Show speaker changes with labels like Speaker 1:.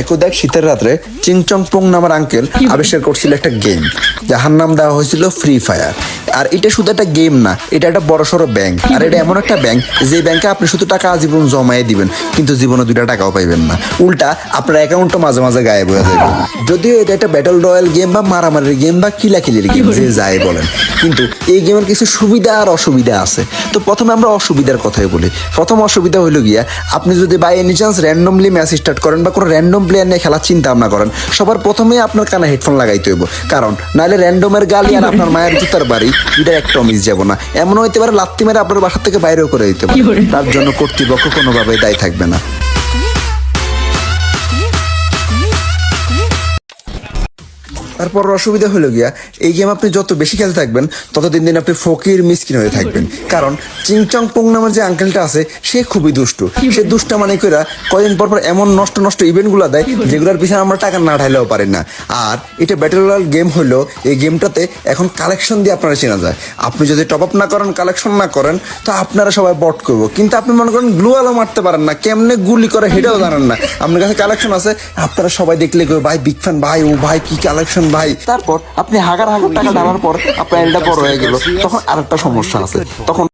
Speaker 1: একদা এক শীতের রাত্রে চিংচং পোং নামের আঙ্কেল আবিষ্কার করছিল একটা গেম যাহার নাম দেওয়া হয়েছিল ফ্রি ফায়ার আর এটা শুধু একটা গেম না, এটা একটা বড় সড়ো ব্যাংক আর এটা এমন একটা ব্যাংক যে ব্যাংকে আপনি শুধু টাকা আজীবন জমাই দিবেন, কিন্তু জীবনে দুইটা টাকাও পাইবেন না। উল্টা আপনার অ্যাকাউন্টও মাঝে মাঝে গায়েব হয়ে যাবে যদিও এটা একটা ব্যাটল রয়্যাল গেম বা মারামারির গেম বা কিলাকিলির গেম যে যাই বলেন। কিন্তু এই গেমের কিছু সুবিধা আর অসুবিধা আছে। তো প্রথমে আমরা অসুবিধার কথাই বলি। প্রথম অসুবিধা হইল গিয়া, আপনি যদি by any chance randomly match start করেন বা কোনো র্যান্ডম প্লেয়ার নিয়ে খেলার চিন্তা ভাবনা করেন, সবার প্রথমে আপনার কানে হেডফোন লাগাইতে হইব। কারণ নাহলে র্যান্ডমের গালি আর আপনার মায়ের জুতার বাড়ি দুইটা একটা মিস যাব না। এমন হইতে পারে লাত্তি মেরে আপনার বাসা থেকে বাইরেও করে দিতে পারে। তার জন্য কর্তৃপক্ষ কোনোভাবে দায়ী থাকবে না। তারপর অসুবিধা হলো গিয়া, এই গেম আপনি যত বেশি খেলতে থাকবেন তত দিন দিন আপনি ফকির, মিসকিন হয়ে থাকবেন। কারণ চিংচং পোং নামের যে আঙ্কেলটা আছে, সে খুবই দুষ্টু। সে দুষ্টা মানে কইরা কয়দিন পর পর এমন নষ্ট নষ্ট ইভেন্টগুলো দেয়, যেগুলোর পিছনে আমরা টাকা না ঢাইলেও পারি না। আর এটা ব্যাটেল রয়্যাল গেম হলো, এই গেমটাতে এখন কালেকশন দিয়ে আপনারা চেনা যায়। আপনি যদি টপ আপ না করেন কালেকশন না করেন, তো আপনারা সবাই বট করব। কিন্তু আপনি মনে করেন গ্লু আলো মারতে পারেন না, কেমনে গুলি করে সেটাও জানেন না। আপনার কাছে কালেকশন আছে, আপনারা সবাই দেখলে ভাই বিগ ফ্যান ভাই, ও ভাই, কি কালেকশন ভাই তারপর আপনি হাগার হাগার টাকা ঢালার পর আপনার এটা বড় হয়ে গেল। তখন আরেকটা সমস্যা আছে। তখন